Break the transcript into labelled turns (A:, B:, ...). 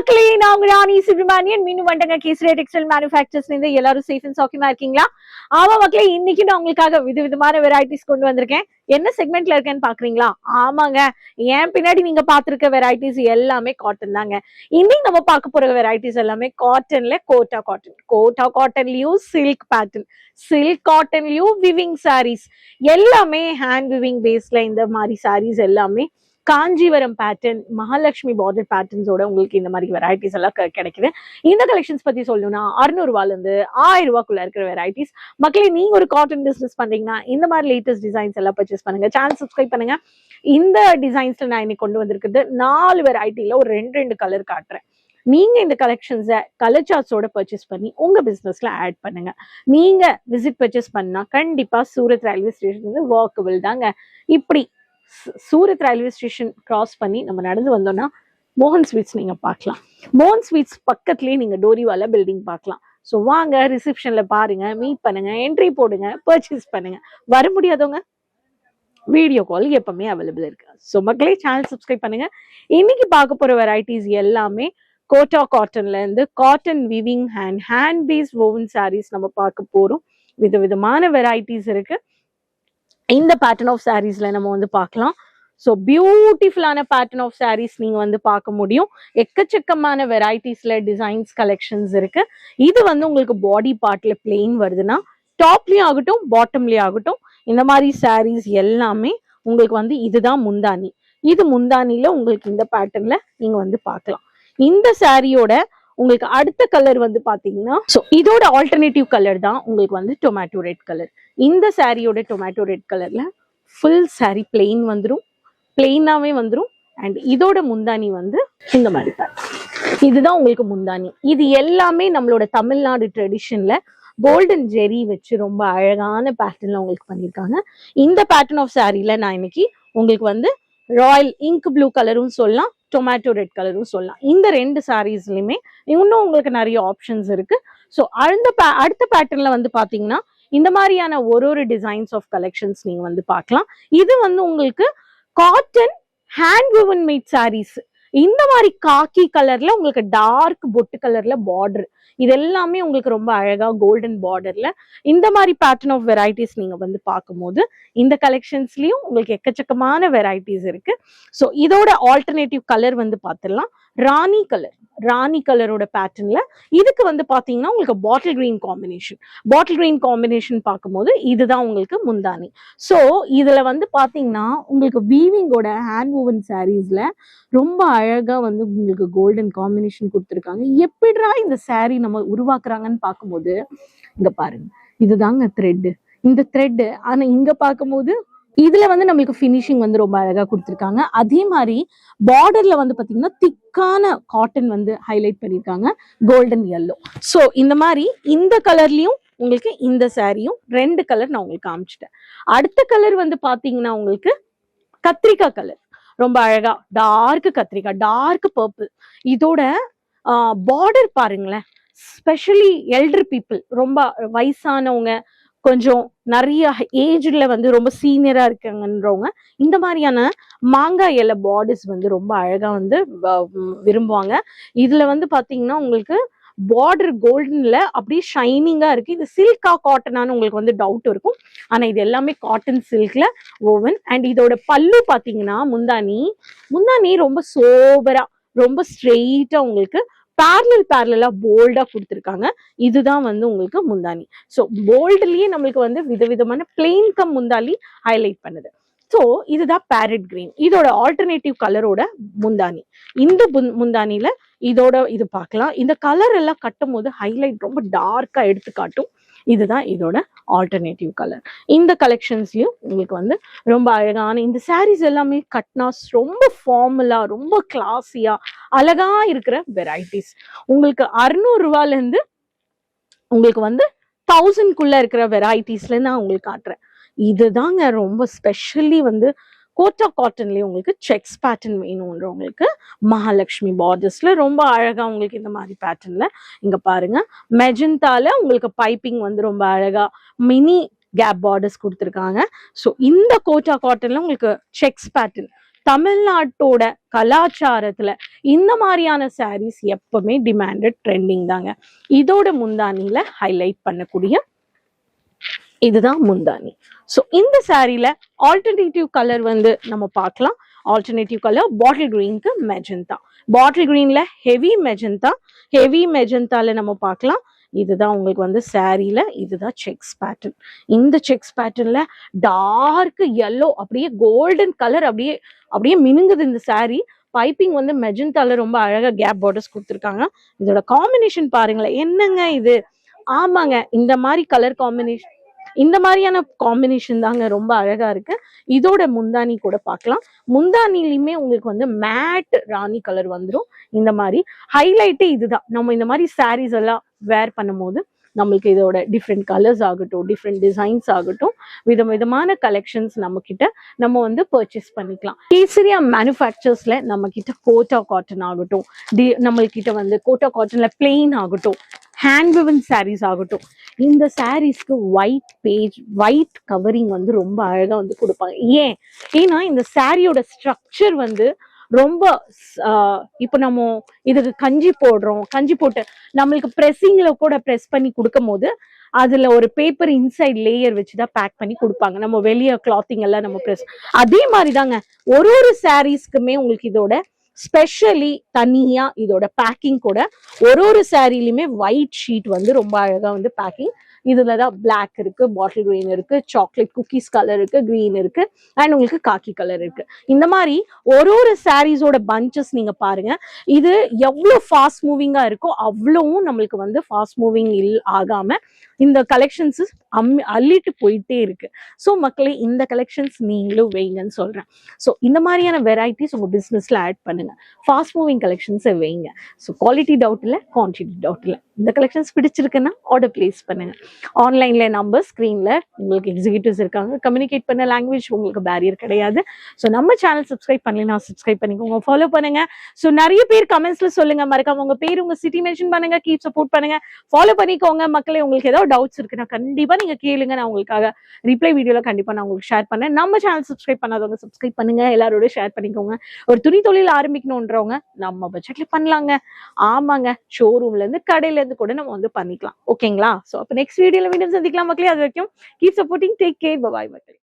A: மக்களே நான் ராணி சுப்ரமணியன் மீனு வண்டங்க கேசரியா டெக்ஸ்டைல் மேனுஃபேக்சர்ஸ்ல இருந்து எல்லாரும் சேஃப் அண்ட் சௌக்கியமா இருக்கீங்களா? ஆமா மக்களே இன்னைக்கு நான் உங்களுக்காக விதவிதமான வெரைட்டிஸ் கொண்டு வந்திருக்கேன். என்ன செக்மெண்ட்ல இருக்கேன்னு பாக்குறீங்களா ஆமாங்க. ஏன் பின்னாடி நீங்க பாத்திருக்க வெரைட்டிஸ் எல்லாமே காட்டன் தாங்க. இன்னைக்கு நம்ம பார்க்க போற வெரைட்டிஸ் எல்லாமே காட்டன்ல கோட்டா காட்டன் கோட்டா காட்டன்லயும் சில்க் பேட்டர்ன் சில்க் காட்டன்லயும் விவிங் சாரீஸ் எல்லாமே ஹேண்ட் விவிங் பேஸ்ல இந்த மாதிரி சாரீஸ் எல்லாமே காஞ்சிவரம் பேட்டர்ன் மகாலட்சுமி பார்டர் பேட்டர்ன்ஸோட உங்களுக்கு இந்த மாதிரி வெரைட்டிஸ் எல்லாம் க- கிடைக்குது. இந்த கலெக்ஷன்ஸ் பத்தி சொல்லணும்னா அறுநூறுவால இருந்து ஆயிரம் ரூபாய்க்குள்ள இருக்கிற வெரைட்டிஸ் மக்களே நீங்க ஒரு காட்டன் பிசினஸ் பண்றீங்கன்னா இந்த மாதிரி லேட்டஸ்ட் டிசைன்ஸ் எல்லாம் பர்ச்சேஸ் பண்ணுங்க. சேனல் சப்ஸ்கிரைப் பண்ணுங்க. இந்த டிசைன்ஸ்ல நான் இன்னைக்கு கொண்டு வந்திருக்கிறது நாலு வெரைட்டில ஒரு ரெண்டு ரெண்டு கலர் காட்டுறேன். நீங்க இந்த கலெக்ஷன்ஸை கலர் சார்ட்ஸோட பர்ச்சேஸ் பண்ணி உங்க பிசினஸ்ல ஆட் பண்ணுங்க. நீங்க விசிட் பர்ச்சேஸ் பண்ணா கண்டிப்பா சூரத் ரயில்வே ஸ்டேஷன் வந்து வாக்கபிள் தாங்க. இப்படி சூரத் ரயில்வே ஸ்டேஷன் கிராஸ் பண்ணி நம்ம நடந்து வந்தோம்னா மோகன் ஸ்வீட்ஸ் நீங்க பார்க்கலாம். மோகன் ஸ்வீட்ஸ் பக்கத்துலயே நீங்க டோரிவாலா பில்டிங் பார்க்கலாம். ஸோ வாங்க ரிசப்ஷன்ல பாருங்க மீட் பண்ணுங்க என்ட்ரி போடுங்க பர்ச்சேஸ் பண்ணுங்க. வர முடியாதவங்க வீடியோ கால் எப்பவுமே அவைலபிள் இருக்கு. ஸோ மக்களே சேனல் சப்ஸ்கிரைப் பண்ணுங்க. இன்னைக்கு பார்க்க போற வெரைட்டிஸ் எல்லாமே கோட்டா காட்டன்ல இருந்து cotton weaving hand hand based woven sarees நம்ம பார்க்க போறோம். விதவிதமான வெரைட்டிஸ் இருக்கு. இந்த பேட்டர்ன் ஆஃப் சாரீஸ்ல நம்ம வந்து பார்க்கலாம். ஸோ பியூட்டிஃபுல்லான பேட்டர்ன் ஆஃப் சாரீஸ் நீங்க வந்து பார்க்க முடியும். எக்கச்சக்கமான வெரைட்டிஸ்ல டிசைன்ஸ் கலெக்ஷன்ஸ் இருக்கு. இது வந்து உங்களுக்கு பாடி பார்ட்ல பிளெயின் வருதுன்னா டாப்லயும் ஆகட்டும் பாட்டம்லயும் ஆகட்டும் இந்த மாதிரி சாரீஸ் எல்லாமே உங்களுக்கு வந்து இதுதான் முந்தானி இது முந்தானில உங்களுக்கு இந்த பேட்டர்ன்ல நீங்க வந்து பார்க்கலாம். இந்த சாரியோட உங்களுக்கு அடுத்த கலர் வந்து பாத்தீங்கன்னா ஸோ இதோட ஆல்டர்னேட்டிவ் கலர் தான் உங்களுக்கு வந்து டொமேட்டோ ரெட் கலர் இந்த சாரியோட டொமேட்டோ ரெட் கலர்ல ஃபுல் சாரி பிளெயின் வந்துரும். பிளெயினாகவே வந்துடும் அண்ட் இதோட முந்தானி வந்து இந்த மாதிரி இதுதான் உங்களுக்கு முந்தானி இது எல்லாமே நம்மளோட தமிழ்நாடு ட்ரெடிஷன்ல கோல்டன் ஜெரி வச்சு ரொம்ப அழகான பேட்டர்ன்ல உங்களுக்கு பண்ணியிருக்காங்க. இந்த பேட்டர்ன் ஆஃப் சாரியில் நான் இன்னைக்கு உங்களுக்கு வந்து ராயல் இங்க் ப்ளூ கலரும் சொல்லலாம் டொமேட்டோ ரெட் கலரும் சொல்லலாம். இந்த ரெண்டு சாரீஸ்லையுமே இன்னும் உங்களுக்கு நிறைய ஆப்ஷன்ஸ் இருக்கு. ஸோ அந்த அடுத்த பேட்டர்னில் வந்து பார்த்தீங்கன்னா இந்த மாதிரியான ஒரு ஒரு டிசைன்ஸ் ஆஃப் கலெக்ஷன்ஸ் நீங்க வந்து பார்க்கலாம். இது வந்து உங்களுக்கு cotton hand woven mat sarees இந்த மாதிரி காக்கி கலர்ல உங்களுக்கு டார்க் பொட்டு கலர்ல பார்டர் இது எல்லாமே உங்களுக்கு ரொம்ப அழகா கோல்டன் பார்டர்ல இந்த மாதிரி பேட்டர்ன் ஆஃப் வெரைட்டிஸ் நீங்க வந்து பார்க்கும்போது இந்த கலெக்ஷன்ஸ்லயும் உங்களுக்கு எக்கச்சக்கமான வெரைட்டிஸ் இருக்கு. ஸோ இதோட ஆல்டர்னேட்டிவ் கலர் வந்து பார்த்துடலாம். ராணி கலர் ராணி கலரோட பேட்டர்ன்ல இதுக்கு வந்து பாத்தீங்கன்னா உங்களுக்கு bottle green combination bottle green combination பார்க்கும்போது இதுதான் உங்களுக்கு முந்தானி. ஸோ இதுல வந்து பாத்தீங்கன்னா உங்களுக்கு வீவிங்கோட ஹேண்ட் ஓவன் சாரீஸ்ல ரொம்ப அழகா வந்து உங்களுக்கு கோல்டன் காம்பினேஷன் கொடுத்துருக்காங்க. எப்படிடா இந்த saree நம்ம உருவாக்குறாங்கன்னு பார்க்கும்போது இங்க பாருங்க. இதுதாங்க த்ரெட்டு இந்த த்ரெட்டு ஆனா இங்க பார்க்கும்போது இதுல வந்து நம்மளுக்கு ஃபினிஷிங் வந்து ரொம்ப அழகா கொடுத்துருக்காங்க. அதே மாதிரி பார்டர்ல வந்து பாத்தீங்கன்னா திக்கான காட்டன் வந்து ஹைலைட் பண்ணியிருக்காங்க. கோல்டன் எல்லோ ஸோ இந்த மாதிரி இந்த கலர்லயும் உங்களுக்கு இந்த சாரியும் ரெண்டு கலர் நான் உங்களுக்கு காமிச்சிட்டேன். அடுத்த கலர் வந்து பாத்தீங்கன்னா உங்களுக்கு கத்திரிக்காய் கலர் ரொம்ப அழகா டார்க் கத்திரிக்காய் டார்க் பர்பிள் இதோட பார்டர் பாருங்களேன். ஸ்பெஷலி எல்டர் பீப்புள் ரொம்ப வயசானவங்க கொஞ்சம் நிறைய ஏஜ்ல வந்து ரொம்ப சீனியரா இருக்காங்கன்றவங்க இந்த மாதிரியான மாங்காய் இலை பார்டர்ஸ் வந்து ரொம்ப அழகா வந்து வ- விரும்புவாங்க. இதுல வந்து பாத்தீங்கன்னா உங்களுக்கு பார்டர் கோல்டன்ல அப்படியே ஷைனிங்கா இருக்கு. இது சில்கா காட்டனான்னு உங்களுக்கு வந்து டவுட் இருக்கும். ஆனா இது எல்லாமே காட்டன் சில்க்ல ஓவன் அண்ட் இதோட பல்லு பாத்தீங்கன்னா முந்தானி. முந்தானி ரொம்ப சோபரா ரொம்ப ஸ்ட்ரெயிட்டா உங்களுக்கு பேரலல் பேரலாக போல்டா கொடுத்துருக்காங்க. இதுதான் வந்து உங்களுக்கு முந்தானி ஸோ போல்டுலயே நம்மளுக்கு வந்து விதவிதமான பிளெயின் கம் முந்தாலி ஹைலைட் பண்ணுது. ஸோ இதுதான் பேரட் கிரீன் இதோட ஆல்டர்னேட்டிவ் கலரோட முந்தானி இந்த புந்- முந்தானில இதோட இது பார்க்கலாம். இந்த கலர் எல்லாம் கட்டும் போது ஹைலைட் ரொம்ப டார்க்கா எடுத்து காட்டும் இதுதான் இதோட ஆல்டர்னேட்டிவ் கலர் இந்த கலெக்ஷன்ஸ்லயும் உங்களுக்கு வந்து ரொம்ப அழகான இந்த சாரீஸ் எல்லாமே கட்னா ரொம்ப ஃபார்முலா ரொம்ப கிளாஸியா அழகா இருக்கிற வெரைட்டிஸ் உங்களுக்கு அறுநூறு இருந்து உங்களுக்கு வந்து தௌசண்ட்குள்ள இருக்கிற வெரைட்டிஸ்ல நான் உங்களுக்கு காட்டுறேன். இதுதாங்க ரொம்ப ஸ்பெஷலி வந்து கோட்டா காட்டன்லயே உங்களுக்கு செக்ஸ் பேட்டர்ன் வேணுன்றவங்களுக்கு மகாலட்சுமி பார்டர்ஸ்ல ரொம்ப அழகா உங்களுக்கு இந்த மாதிரி பேட்டர்ன்ல இங்க பாருங்க. மெஜந்தால உங்களுக்கு பைப்பிங் வந்து ரொம்ப அழகா மினி கேப் பார்டர்ஸ் கொடுத்துருக்காங்க. ஸோ இந்த கோட்டா காட்டன்ல உங்களுக்கு செக்ஸ் பேட்டர்ன்
B: தமிழ்நாட்டோட கலாச்சாரத்துல இந்த மாதிரியான சாரீஸ் எப்பவுமே டிமாண்டட் ட்ரெண்டிங் தாங்க. இதோட முந்தானியில ஹைலைட் பண்ணக்கூடிய இதுதான் முந்தானி. ஸோ இந்த சாரியில ஆல்டர்னேட்டிவ் கலர் வந்து நம்ம பார்க்கலாம். ஆல்டர்னேட்டிவ் கலர் பாட்டில் கிரீனுக்கு மெஜந்தா பாட்டில் கிரீன்ல ஹெவி மெஜந்தா ஹெவி மெஜந்தால நம்ம பார்க்கலாம். இதுதான் உங்களுக்கு வந்து சாரியில இதுதான் செக்ஸ் பேட்டர்ன் இந்த செக்ஸ் பேட்டர்ன்ல டார்க் எல்லோ அப்படியே கோல்டன் கலர் அப்படியே அப்படியே மினுங்குது இந்த சாரி பைப்பிங் வந்து மெஜந்தால ரொம்ப அழகா கேப் பார்டர்ஸ் கொடுத்துருக்காங்க. இதோட காம்பினேஷன் பாருங்களேன். என்னங்க இது? ஆமாங்க இந்த மாதிரி கலர் காம்பினேஷன் இந்த மாதிரியான காம்பினேஷன் தாங்க ரொம்ப அழகா இருக்கு. இதோட முந்தானி கூட பார்க்கலாம் முந்தானிலையுமே உங்களுக்கு வந்து மேட் ராணி கலர் வந்துடும் இந்த மாதிரி ஹைலைட்டே இதுதான். நம்ம இந்த மாதிரி சாரீஸ் எல்லாம் வேர் பண்ணும்போது நம்மளுக்கு இதோட டிஃப்ரெண்ட் கலர்ஸ் ஆகட்டும் டிஃப்ரெண்ட் டிசைன்ஸ் ஆகட்டும் விதம் விதமான கலெக்ஷன்ஸ் நம்ம கிட்ட நம்ம வந்து பர்ச்சேஸ் பண்ணிக்கலாம். கேசரியா மேனுஃபேக்சர்ஸ்ல நம்ம கிட்ட கோட்டா காட்டன் ஆகட்டும் டி நம்மள்கிட்ட வந்து கோட்டா காட்டன்ல பிளெயின் ஆகட்டும் ஹேண்ட் விவன் சாரீஸ் ஆகட்டும். இந்த சாரீஸ்க்கு ஒயிட் பேஜ் ஒயிட் கவரிங் வந்து ரொம்ப அழகாக வந்து கொடுப்பாங்க. ஏன்? ஏன்னா இந்த சாரியோட ஸ்ட்ரக்சர் வந்து ரொம்ப இப்போ நம்ம இதுக்கு கஞ்சி போடுறோம். கஞ்சி போட்டு நம்மளுக்கு ப்ரெஸ்ஸிங்கில் கூட ப்ரெஸ் பண்ணி கொடுக்கும் போது அதில் ஒரு பேப்பர் இன்சைட் லேயர் வச்சு தான் பேக் பண்ணி கொடுப்பாங்க. நம்ம வெளியே கிளாத்திங் எல்லாம் நம்ம ப்ரெஸ் அதே மாதிரி தாங்க ஒரு ஒரு சாரீஸ்க்குமே உங்களுக்கு இதோட ஸ்பெஷலி தனியா இதோட பேக்கிங் கூட ஒரு ஒரு சாரிலையுமே ஒயிட் ஷீட் வந்து ரொம்ப அழகா வந்து பேக்கிங் இதுல தான் பிளாக் இருக்கு பாட்டில் கிரீன் இருக்கு சாக்லேட் குக்கீஸ் கலர் இருக்கு கிரீன் இருக்கு அண்ட் உங்களுக்கு காக்கி கலர் இருக்கு. இந்த மாதிரி ஒரு ஒரு சாரீஸோட பஞ்சஸ் நீங்க பாருங்க. இது எவ்வளவு ஃபாஸ்ட் மூவிங்கா இருக்கோ அவ்வளவும் நம்மளுக்கு வந்து ஃபாஸ்ட் மூவிங் இல் ஆகாம இந்த கலெக்ஷன்ஸ் அம்மி அள்ளிட்டு போயிட்டே இருக்கு. ஸோ மக்களே இந்த கலெக்ஷன்ஸ் நீங்களும் வைங்கன்னு சொல்கிறேன் ஸோ இந்த மாதிரியான வெரைட்டிஸ் உங்கள் பிஸ்னஸில் ஆட் பண்ணுங்க. ஃபாஸ்ட் மூவிங் கலெக்ஷன்ஸை வைங்க. ஸோ குவாலிட்டி டவுட் இல்லை குவான்டிட்டி டவுட் இல்லை. இந்த கலெக்ஷன்ஸ் பிடிச்சிருக்குன்னா ஆர்டர் பிளேஸ் பண்ணுங்கள் ஆன்லைனில் நம்பர் ஸ்க்ரீனில் உங்களுக்கு எக்ஸிக்யூட்டிவ்ஸ் இருக்காங்க. கம்யூனிகேட் பண்ண லாங்குவேஜ் உங்களுக்கு பேரியர் கிடையாது. ஸோ நம்ம சேனல் சப்ஸ்கிரைப் பண்ணலைன்னா சப்ஸ்கிரைப் பண்ணிக்கோங்க. ஃபாலோ பண்ணுங்க. ஸோ நிறைய பேர் கமெண்ட்ஸில் சொல்லுங்கள் மறக்காம உங்கள் பேர் உங்கள் சிட்டி மென்ஷன் பண்ணுங்க. கீப் சப்போர்ட் பண்ணுங்க. ஃபாலோ பண்ணிக்கோங்க. மக்களே உங்களுக்கு ஏதாவது டவுட்ஸ் இருக்குன்னா கண்டிப்பா நீங்க கேளுங்க. நான் உங்களுக்காக ரிப்ளை வீடியோல கண்டிப்பா நான் உங்களுக்கு ஷேர் பண்ணேன் நம்ம சேனல் சப்ஸ்கிரைப் பண்ணாதவங்க சப்ஸ்கிரைப் பண்ணுங்க. எல்லாரோட ஷேர் பண்ணிக்கோங்க. ஒரு துணி தொழில் ஆரம்பிக்கணுன்றவங்க நம்ம பட்ஜெட்ல பண்ணலாங்க. ஆமாங்க. ஷோரூம்ல இருந்து கடையில இருந்து கூட நம்ம வந்து பண்ணிக்கலாம். ஓகேங்களா ஸோ அப்போ நெக்ஸ்ட் வீடியோல மீண்டும் சந்திக்கலாம் மக்களே. அது வரைக்கும் keep supporting take care bye மக்களே.